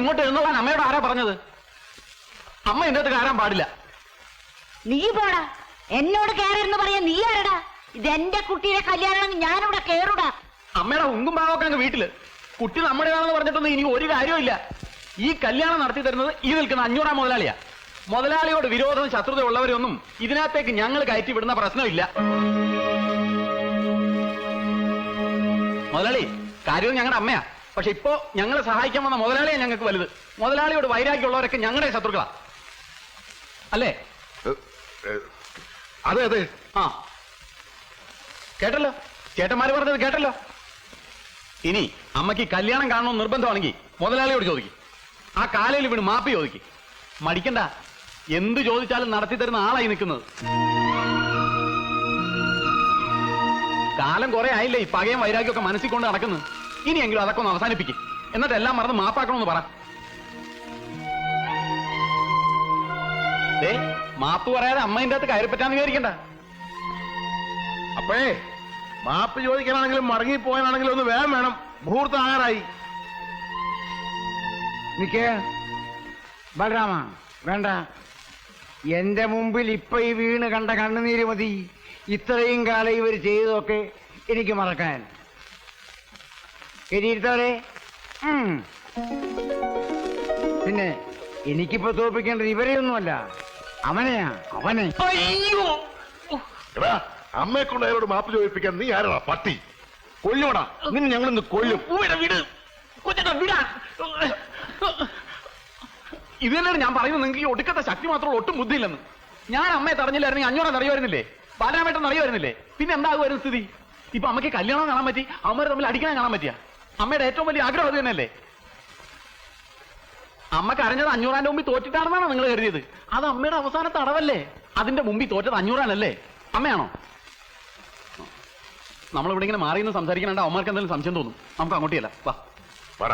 ഇങ്ങോട്ട് എഴുന്നോളാൻ അമ്മയോട് ആരാ പറഞ്ഞത്? അമ്മ എന്റെ അടുത്ത് കയറാൻ പാടില്ല. നീ പോടാ. എന്നോട് കയറിയെന്ന് പറയാൻ നീ ആരടാ? ഇതെന്റെ കുട്ടിയുടെ കല്യാണം ഞാനിവിടെ കേറുടാ. അമ്മയുടെ ഉങ്കും പാവൊക്കെ അങ്ങ് വീട്ടിൽ. കുട്ടി നമ്മുടേതാണെന്ന് പറഞ്ഞിട്ടൊന്നും ഇനി ഒരു കാര്യമില്ല ഈ കല്യാണം നടത്തി തരുന്നത് ഈ നിൽക്കുന്ന അഞ്ഞൂറാം മുതലാളിയാ. മുതലാളിയോട് വിരോധം ശത്രുത ഉള്ളവരൊന്നും ഇതിനകത്തേക്ക് ഞങ്ങൾ കയറ്റി വിടുന്ന പ്രശ്നമില്ല. മുതലാളി കാര്യവും ഞങ്ങളുടെ അമ്മയാ. പക്ഷെ ഇപ്പോ ഞങ്ങളെ സഹായിക്കാൻ വന്ന മുതലാളിയെ ഞങ്ങൾക്ക് വലുത്. മുതലാളിയോട് വൈരാഗ്യമുള്ളവരൊക്കെ ഞങ്ങളുടെ ശത്രുക്കളാ. അല്ലേ? അതെ അതെ. ആ. കേട്ടല്ലോ? ചേട്ടന്മാര് പറഞ്ഞത് കേട്ടല്ലോ? ഇനി അമ്മയ്ക്ക് കല്യാണം കാണണം നിർബന്ധമാണെങ്കിൽ മുതലാളിയോട് ചോദിക്കും. ആ കാലയിൽ വീണ് മാപ്പി ചോദിക്കും. മടിക്കണ്ട. എന്ത് ചോദിച്ചാലും നടത്തി തരുന്ന ആളായി നിൽക്കുന്നത്. കാലം കുറെ ആയില്ലേ ഈ പകയും വൈരാഗ്യമൊക്കെ മനസ്സിൽ കൊണ്ട് നടക്കുന്നത് ഇനിയെങ്കിലും അതൊക്കെ ഒന്ന് അവസാനിപ്പിക്കും. എന്നിട്ട് എല്ലാം മറന്ന് മാപ്പാക്കണമെന്ന് പറ. ദേ, മാപ്പ് പറയാതെ അമ്മയിന്റെ അകത്ത് കയറി പറ്റാന്ന് വിചാരിക്കണ്ട. അപ്പേ മാപ്പ് ചോദിക്കാനാണെങ്കിലും മടങ്ങി പോകാനാണെങ്കിലും ഒന്ന് വേഗം വേണം. മുഹൂർത്തം ആകാറായി. നിക്കേ ബലരാമ വേണ്ട. എന്റെ മുമ്പിൽ ഇപ്പൊ ഈ വീണ് കണ്ട കണ്ണുനീര് മതി. ഇത്രയും കാലം ഇവർ ചെയ്തതൊക്കെ എനിക്ക് മറക്കാൻ. എരിയിരുത്തവരെ പിന്നെ എനിക്കിപ്പോ തോൽപ്പിക്കേണ്ടത് ഇവരെയൊന്നുമല്ല. അവനെയാ അവനെ. അയ്യോ. എടാ അമ്മയെ കൊണ്ട് അയാളോട് മാപ്പ് ചോദിപ്പിക്കാൻ നീ ആരാ പട്ടി. കൊല്ലുവടാ. നിന്നെ ഞങ്ങളിന്ന് കൊല്ലും. വിട് വിട്. കൊച്ചേട്ടാ വിടാ. ഇത് തന്നെയാണ് ഞാൻ പറയുന്നത്? നിങ്ങൾക്ക് ഈ ഒടുക്കത്തെ ശക്തി മാത്രമേ ഒട്ടും ബുദ്ധിയില്ലെന്ന്. ഞാൻ അമ്മയെ തടഞ്ഞില്ലായിരുന്നെങ്കിൽ അഞ്ഞൂറാം അറിയുമായിരുന്നില്ലേ ബാലരാമേട്ടൻ അറിയുമായിരുന്നില്ലേ? പിന്നെ എന്താകുമായിരുന്നു സ്ഥിതി? ഇപ്പൊ അമ്മയ്ക്ക് കല്യാണം കാണാൻ പറ്റി. അമ്മ തമ്മിൽ അടിക്കണം കാണാൻ പറ്റിയ? അമ്മയുടെ ഏറ്റവും വലിയ ആഗ്രഹം അത് തന്നെയല്ലേ? അമ്മ കരഞ്ഞത് അഞ്ഞൂറാന്റെ മുമ്പിൽ തോറ്റിട്ടാണെന്നാണോ നിങ്ങൾ കരുതിയത്? അത് അമ്മയുടെ അവസാനത്തെ അടവല്ലേ അതിന്റെ മുമ്പിൽ തോറ്റത് അഞ്ഞൂറാനല്ലേ അമ്മയാണോ? നമ്മളിവിടെ ഇങ്ങനെ മാറി നിന്ന് സംസാരിക്കണണ്ട അവന്മാർക്ക് എന്തെങ്കിലും സംശയം തോന്നും. നമുക്ക് അങ്ങോട്ടിയല്ല വാ. പറ.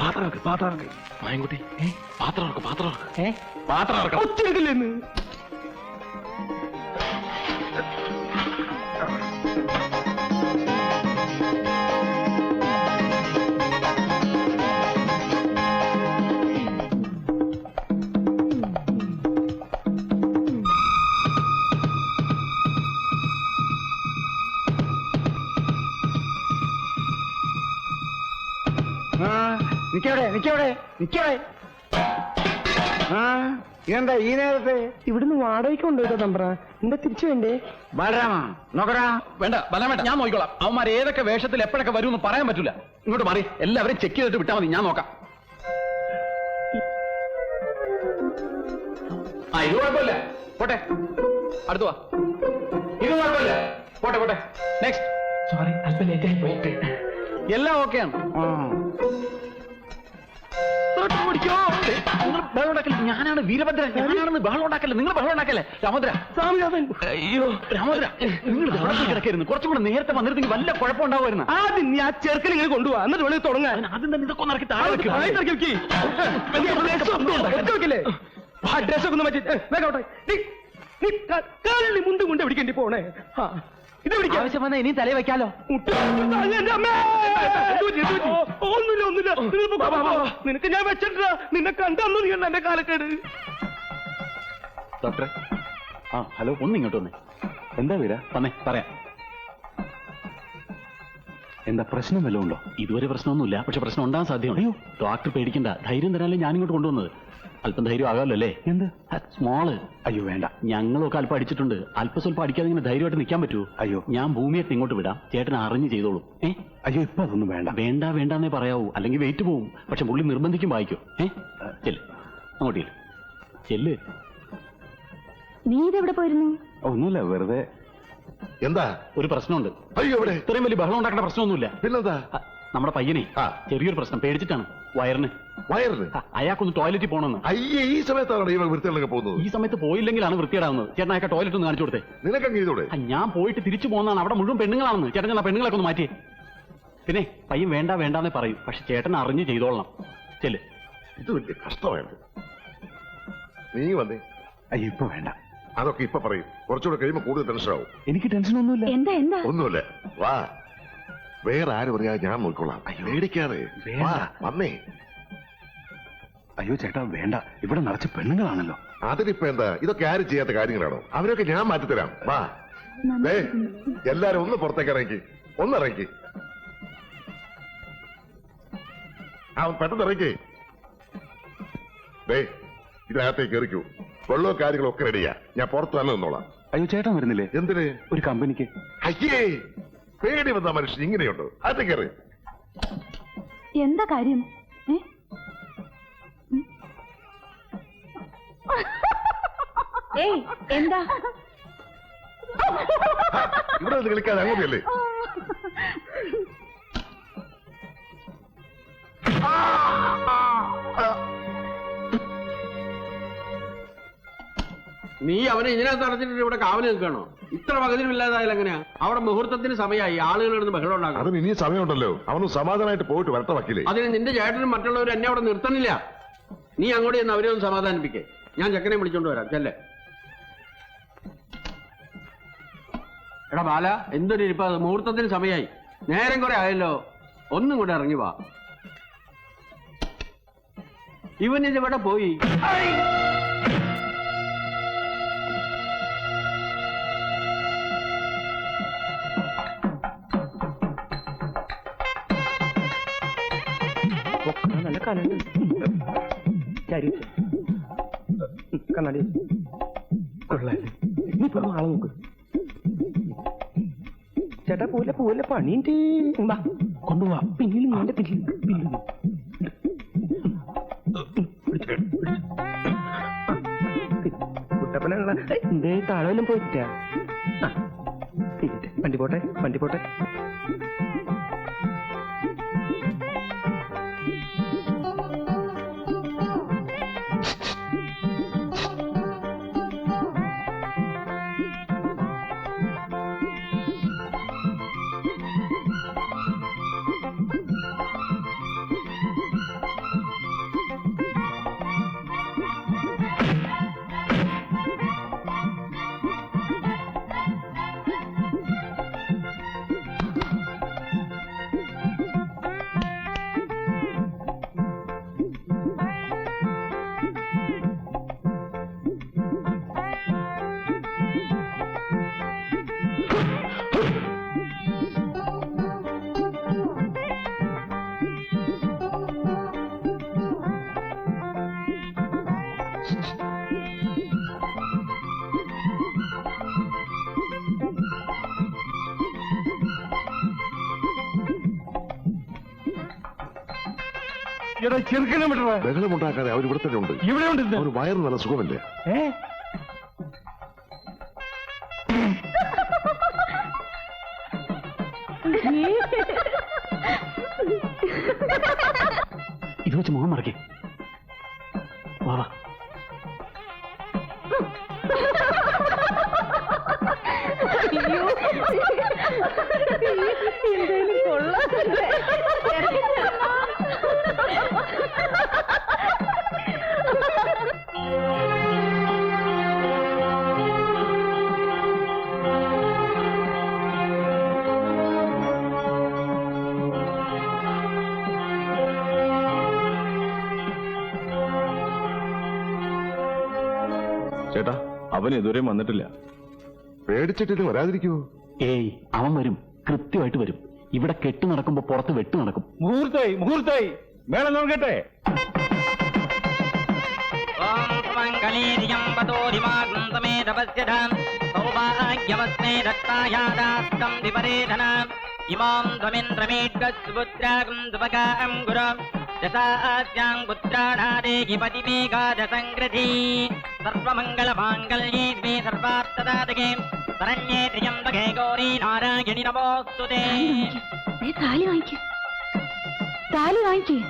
പാത്രം പാത്രം ഇറക്ക്. മായൻകുട്ടി പാത്രം പാത്രം. പാത്രം ഇറക്ക്. നിക്കവിടെ നിക്കവിടെ നിക്കവിടെ. ആ ഇതെന്താ ഈ നേരത്തെ? ഇവിടുന്ന് വാടകയ്ക്ക് കൊണ്ടുപോയിട്ടോ തമ്പ്ര? എന്താ തിരിച്ചു വേണ്ടേ? ബലരാമ നോക്കടാ. വേണ്ട ബലം വേണ്ട. ഞാൻ നോക്കിക്കോളാം. അവന്മാർ ഏതൊക്കെ വേഷത്തിൽ എപ്പോഴൊക്കെ വരുമെന്ന് പറയാൻ പറ്റൂല. ഇങ്ങോട്ട് മാറി. എല്ലാവരും ചെക്ക് ചെയ്തിട്ട് വിട്ടാൽ മതി. ഞാൻ നോക്കാം. ആ ഇത് കുഴപ്പമില്ല. പോട്ടെ. അടുത്തു വാ. ഇത് കുഴപ്പമില്ല. പോട്ടെ പോട്ടെ. നെക്സ്റ്റ് സോറി അല്പം ലേറ്റ് ആയി പോയിട്ട്. എല്ലാം ഓക്കെയാണ് ആ നിങ്ങൾ ബഹളം ഉണ്ടാക്കല്ലേ? ഞാനാണ് വീരഭദ്രൻ. ഞാനാണെന്ന് ബഹളം ഉണ്ടാക്കല്ലേ? നിങ്ങൾ ബഹളം ഉണ്ടാക്കല്ലേ? രാമോദ്ര. സ്വാമിനാഥൻ. അയ്യോ. രാമോദ്ര നിങ്ങൾ അവിടെ കിടക്കരുന്നു. കുറച്ചും കൂടെ നേരത്തെ വന്നിരുന്നെങ്കിൽ വല്ല കുഴപ്പമുണ്ടാവുമായിരുന്നു ആദ്യം നീ ആ ചെറുക്കനെ ഇങ്ങനെ കൊണ്ടുപോവാ എന്നിട്ട് വെളിയിൽ തുടങ്ങാൻ ആദ്യം തന്നെ ഇതൊക്കെ ഒന്നിറക്കി താഴെ ഡ്രസ്സൊക്കെ ഒന്ന് മാറ്റി. വേഗം. നീ നീ ക- കള്ളി മുണ്ടും കൊണ്ട് എവിടേക്കേണ്ടി പോണേ. ആ, ഇത് പിടിക്കാം. ആവശ്യം വന്നാൽ ഇനി തലയിൽ വെക്കാലോ. ഒന്നുമില്ല ഒന്നുമില്ല. നിനക്ക് ഞാൻ വെച്ചിട്ടാ നിന്നെ കണ്ടന്നു നീ എന്റെ കാലക്കേട്. ഡോക്ടറെ ആ ഹലോ ഒന്ന് ഇങ്ങോട്ട് വന്നേ. എന്താ വീര വന്നേ പറയാം. എന്താ പ്രശ്നം വല്ലതും ഉണ്ടോ? ഇതുവരെ പ്രശ്നമൊന്നുമില്ല. പക്ഷെ പ്രശ്നം ഉണ്ടാകാൻ സാധ്യമാണ് അയ്യോ. ഡോക്ടർ പേടിക്കണ്ട. ധൈര്യം തരാനല്ലേ ഞാൻ ഇങ്ങോട്ട് കൊണ്ടുവന്നത്. അല്പം ധൈര്യം ആകാമല്ലോ അല്ലേ? എന്ത്? സ്മോൾ അയ്യോ വേണ്ട. ഞങ്ങളൊക്കെ അല്പം അടിച്ചിട്ടുണ്ട്. അല്പം സ്വല്പം അടിക്കാതെ ഇങ്ങനെ ധൈര്യമായിട്ട് നിൽക്കാൻ പറ്റൂ അയ്യോ. ഞാൻ ഭൂമിയെ ഇങ്ങോട്ട് വിടാം. ചേട്ടൻ അറിഞ്ഞ് ചെയ്തോളൂ. ഏ? അയ്യോ ഇപ്പൊ അതൊന്നും വേണ്ട. വേണ്ട വേണ്ടെന്നേ പറയാവൂ. അല്ലെങ്കിൽ വെയിറ്റ് പോവും. പക്ഷെ പുള്ളി നിർബന്ധിക്കും വായിക്കോ. ഏ? ചെല്ല്. അങ്ങോട്ട് ചെല്ല്. ചെല്ല്. നീ ഇതെവിടെ പോയിരുന്നു? ഒന്നുമില്ല വെറുതെ. എന്താ? ഒരു പ്രശ്നമുണ്ട്. അയ്യോ ഇവിടെ ഇത്രയും വലിയ ബഹളം ഉണ്ടാക്കേണ്ട പ്രശ്നമൊന്നുമില്ല. പിന്നെന്താ? നമ്മുടെ പയ്യനെ. ചെറിയൊരു പ്രശ്നം. പേടിച്ചിട്ടാണ്. വയറിന്. വയറിന്? അയാൾക്കൊന്ന് ടോയ്ലറ്റിൽ പോകണമെന്ന് അയ്യേ ഈ സമയത്താണ് ഈ വൃത്തിയിലൊക്കെ പോകുന്നത്? ഈ സമയത്ത് പോയില്ലെങ്കിലാണ് വൃത്തിയിടാവുന്നത് ചേട്ടൻ അയാൾക്ക് ടോയ്ലറ്റ് ഒന്ന് കാണിച്ചു കൊടുത്തേ. നിനക്കങ്ങ് ചെയ്തോടെ ആ, ഞാൻ പോയിട്ട് തിരിച്ചു പോകുന്നതാണ്. അവിടെ മുഴുവൻ പെണ്ണുങ്ങളാണെന്ന്. ചേട്ടൻ ചെന്നാ പെണ്ണുങ്ങളൊക്കെ ഒന്ന് മാറ്റി. പിന്നെ പയ്യൻ വേണ്ട വേണ്ടാന്നേ പറയും. പക്ഷെ ചേട്ടൻ അറിഞ്ഞ് ചെയ്തോളണം. ചെല്ല്. ഇത് വലിയ കഷ്ടമായിരുന്നു നീ വന്നേ. അയ്യോ ഇപ്പൊ വേണ്ട. അതൊക്കെ ഇപ്പൊ പറയും. കുറച്ചുകൂടെ കഴിയുമ്പോ കൂടുതൽ ടെൻഷനാവും എനിക്ക് ടെൻഷൻ ഒന്നുമില്ല. എന്താ എന്താ? ഒന്നുമില്ല. വാ. വേറെ ആര് പറയാ ഞാൻ നോക്കിക്കോളാം. വാ വന്നേ. അയ്യോ ചേട്ടാ വേണ്ട. ഇവിടെ നിറച്ച് പെണ്ണുങ്ങളാണല്ലോ. അതിനിപ്പോ എന്താ? ഇതൊക്കെ ആരും ചെയ്യാത്ത കാര്യങ്ങളാണോ? അവരൊക്കെ ഞാൻ മാറ്റിത്തരാം. വാ. ദേ എല്ലാരും ഒന്ന് പുറത്തേക്ക് ഇറങ്ങി. ഒന്ന് ഇറങ്ങി. ആ പെട്ടെന്ന് ഇറങ്ങി. ദേ ഇതിനകത്തേക്ക് കയറിക്കൂ. വെള്ളവും കാര്യങ്ങളും ഒക്കെ റെഡിയാ ഞാൻ പുറത്ത് തന്നെ നിന്നോളാം. അയ്യോ ചേട്ടൻ വരുന്നില്ലേ? എന്തിന്? ഒരു കമ്പനിക്ക്. അയ്യേ! പേടി വന്ന മനുഷ്യൻ ഇങ്ങനെയുണ്ട്? അതൊക്കെ എന്താ കാര്യം? ഏയ് എന്താ? ഇവിടെ കളിക്കാൻ കളിക്കാതെ നീ അവനെ ഇതിനകത്ത് അടച്ചിട്ട് ഇവിടെ കാവൽ നിൽക്കണോ? ഇത്ര പകലും ഇല്ലാതായാലും എങ്ങനെയാ? അവിടെ മുഹൂർത്തത്തിന് സമയമായി ആളുകൾ ഇടുന്ന് ബഹളം ഉണ്ടാക്കണം. അതിന് ഇനിയും സമയമുണ്ടല്ലോ. അവനും സമാധാനമായിട്ട് പോയിട്ട് വരട്ടെ വക്കീലേ. അതിന് നിന്റെ ചേട്ടനും മറ്റുള്ളവരും എന്നെ അവിടെ നിർത്തണില്ല. നീ അങ്ങോട്ട് ചെന്ന് അവരെ ഒന്ന് സമാധാനിപ്പിക്കേ. ഞാൻ ചെക്കനെ വിളിച്ചോണ്ട് വരാം. ചെല്ലേ. എടാ ബാല എന്തൊരു ഇരിപ്പ. മുഹൂർത്തത്തിന് സമയമായി. നേരം കുറെ ആയല്ലോ. ഒന്നും കൂടെ ഇറങ്ങി വാ. ഇവൻ ഇതിവിടെ പോയി? കനുണ്ട് ചരി കണ്ണാടി. കൊള്ളാല്ലേ നീ ഇപ്പൊ ആളെ നോക്ക്. ചേട്ടാ പോല പോല പണിയുണ്ട് കൊണ്ടുപോവാ പിന്നിൽ നിന്റെ പിന്നിൽ പിന്നിൽ കുട്ടപ്പനുള്ള എന്തേ താഴെ വല്ലതും പോയിട്ടാ. വണ്ടി പോട്ടെ വണ്ടി പോട്ടെ. എടാ ചെറുക്കനെ വിട്ടറ ബഹളമുണ്ടാക്കാതെ അവർ ഇവിടെ തന്നെ ഉണ്ട്. ഇവിടെ ഉണ്ട് അവന് വയറ് നല്ല സുഖമല്ലേ? ഏ? ഇത് വെച്ച് മുഖം മറക്കേ. വാ വാ. ചേട്ടാ അവൻ ഇതുവരെ വന്നിട്ടില്ല. പേടിച്ചിട്ടിട്ട് വരാതിരിക്കുവോ? ഏയ് അവൻ വരും. കൃത്യമായിട്ട് വരും. ഇവിടെ കെട്ട് നടക്കുമ്പോ പുറത്ത് വെട്ട് നടക്കും. മുഹൂർത്തായി മുഹൂർത്തായി. മേളം നോക്കട്ടെ ഇമാം ധ്വമിന്ദ്രമേഡ്ഗസ്സുപുത്രാകും ദുപകാം ഗുരം. ദശാസ്യാം പുത്രാണാദേഹി പതിമേകാദസംഗ്രഥി സർവമംഗളമാംഗല്യേ മേ സർവാർത്ഥദാതകേ. ശരണ്യേ ത്രിയംബകേ ഗൗരീ നാരായണി നമോസ്തുതേ. താലി വാങ്ങിക്കേ. താലി വാങ്ങിക്കേ.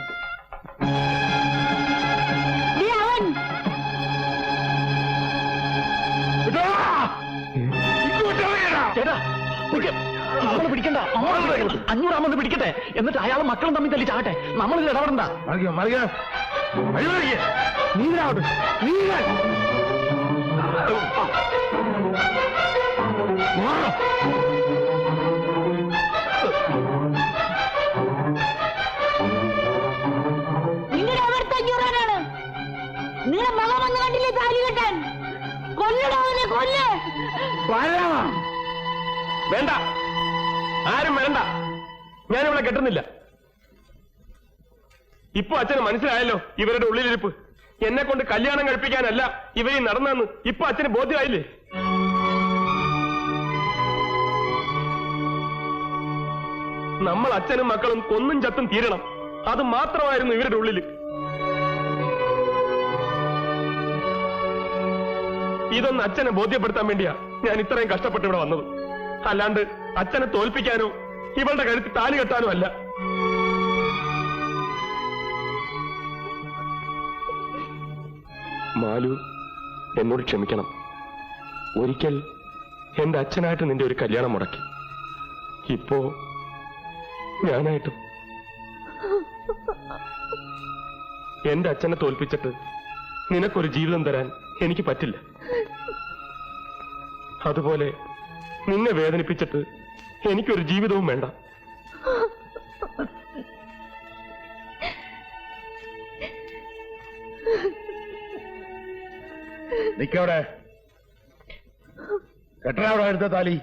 പിടിക്കണ്ട. അഞ്ഞൂറാമത് പിടിക്കട്ടെ. എന്നിട്ട് അയാളെ മക്കളും തമ്മിൽ തല്ലി ചാട്ടെ നമ്മളിൽ ഇടപെടണ്ട. നീരാവട്ടെ മറിയോ. വേണ്ട. ആരും വേണ്ട ഞാനിവിടെ കെട്ടുന്നില്ല. ഇപ്പൊ അച്ഛന് മനസ്സിലായല്ലോ ഇവരുടെ ഉള്ളിലിരിപ്പ്. എന്നെ കൊണ്ട് കല്യാണം കഴിപ്പിക്കാനല്ല ഇവരീ നടന്നെന്ന് ഇപ്പൊ അച്ഛന് ബോധ്യമായില്ലേ? നമ്മൾ അച്ഛനും മക്കളും കൊന്നും ചത്തും തീരണം. അത് മാത്രമായിരുന്നു ഇവരുടെ ഉള്ളിൽ ഇതൊന്ന് അച്ഛനെ ബോധ്യപ്പെടുത്താൻ വേണ്ടിയാ ഞാൻ ഇത്രയും കഷ്ടപ്പെട്ട് ഇവിടെ വന്നത്. അല്ലാണ്ട് അച്ഛനെ തോൽപ്പിക്കാനോ ഇവളുടെ കഴുത്തിൽ താലി കെട്ടാനോ അല്ല. മാലു എന്നോട് ക്ഷമിക്കണം. ഒരിക്കൽ എന്റെ അച്ഛനായിട്ട് നിന്റെ ഒരു കല്യാണം മുടക്കി. ഇപ്പോ ഞാനായിട്ടും എന്റെ അച്ഛനെ തോൽപ്പിച്ചിട്ട് നിനക്കൊരു ജീവിതം തരാൻ എനിക്ക് പറ്റില്ല. അതുപോലെ നിന്നെ വേദനിപ്പിച്ചിട്ട് എനിക്കൊരു ജീവിതവും വേണ്ട. നിക്കവിടെ. കെട്ടണ അവിടെ എടുത്ത താലി.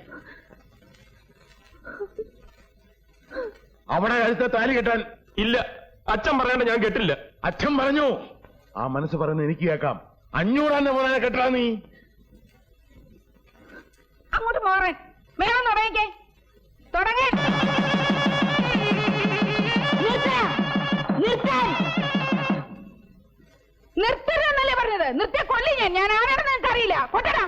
അവിടെ എടുത്ത താലി കെട്ടാൻ. ഇല്ല അച്ഛൻ പറയണ്ട ഞാൻ കെട്ടില്ല. അച്ഛൻ പറഞ്ഞു. ആ മനസ്സ് പറയുന്നത് എനിക്ക് കേൾക്കാം. അഞ്ഞൂറാന്റെ മോനെ കെട്ടാ നീ. അങ്ങോട്ട് മാറേ മേളം തുടങ്ങിക്കേ. തുടങ്ങേ. നിർത്തരുതെന്നല്ലേ പറഞ്ഞത്? നിർത്തിയ കൊല്ലി ഞാൻ. ഞാൻ ആരാണെന്ന് എനിക്കറിയില്ല കൊട്ടടാ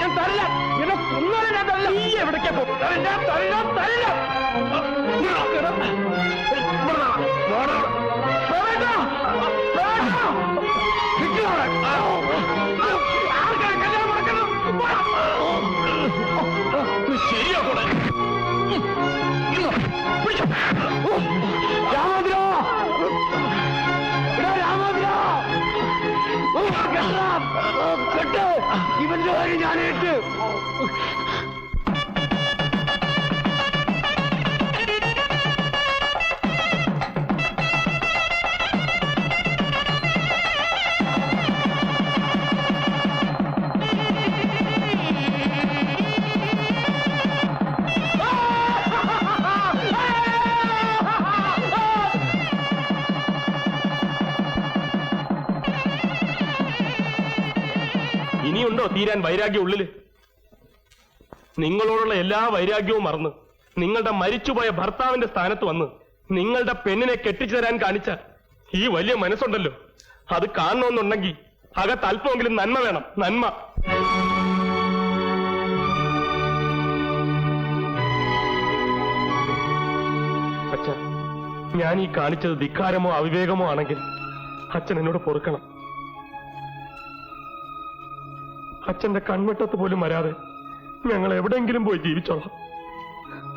ഞാൻ തരില്ല എന്നെ കൊന്നാലും ഞാൻ തരില്ല നീ എവിടേക്കാ പോ തരില്ല തരില്ല തരില്ല ഇവന്റെ കാര്യം ഞാൻ ഏറ്റ് ഇനിയുണ്ടോ തീരാൻ വൈരാഗ്യം ഉള്ളിൽ? നിങ്ങളോടുള്ള എല്ലാ വൈരാഗ്യവും മറന്ന് നിങ്ങളുടെ മരിച്ചുപോയ ഭർത്താവിന്റെ സ്ഥാനത്ത് വന്ന് നിങ്ങളുടെ പെണ്ണിനെ കെട്ടിച്ചു തരാൻ കാണിച്ച ഈ വലിയ മനസ്സുണ്ടല്ലോ. അത് കാണണമെന്നുണ്ടെങ്കിൽ അകത്ത് അല്പമെങ്കിലും നന്മ വേണം. നന്മ. അച്ഛ ഞാൻ ഈ കാണിച്ചത് ധിക്കാരമോ അവിവേകമോ ആണെങ്കിൽ അച്ഛൻ എന്നോട് പൊറുക്കണം. അച്ഛന്റെ കൺവെട്ടത്ത് പോലും വരാതെ ഞങ്ങൾ എവിടെയെങ്കിലും പോയി ജീവിച്ചോളാം.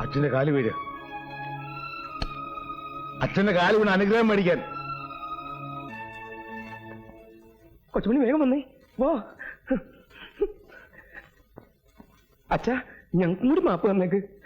അച്ഛന്റെ കാൽ വീര് അച്ഛന്റെ കാൽ വീണ് അനുഗ്രഹം മേടിക്കാൻ. കൊച്ചുമണി വേഗം വന്നേ. വാ. അച്ഛാ ഞങ്ങൾക്കും കൂടി മാപ്പ് തന്നേക്ക്.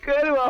Kurwa!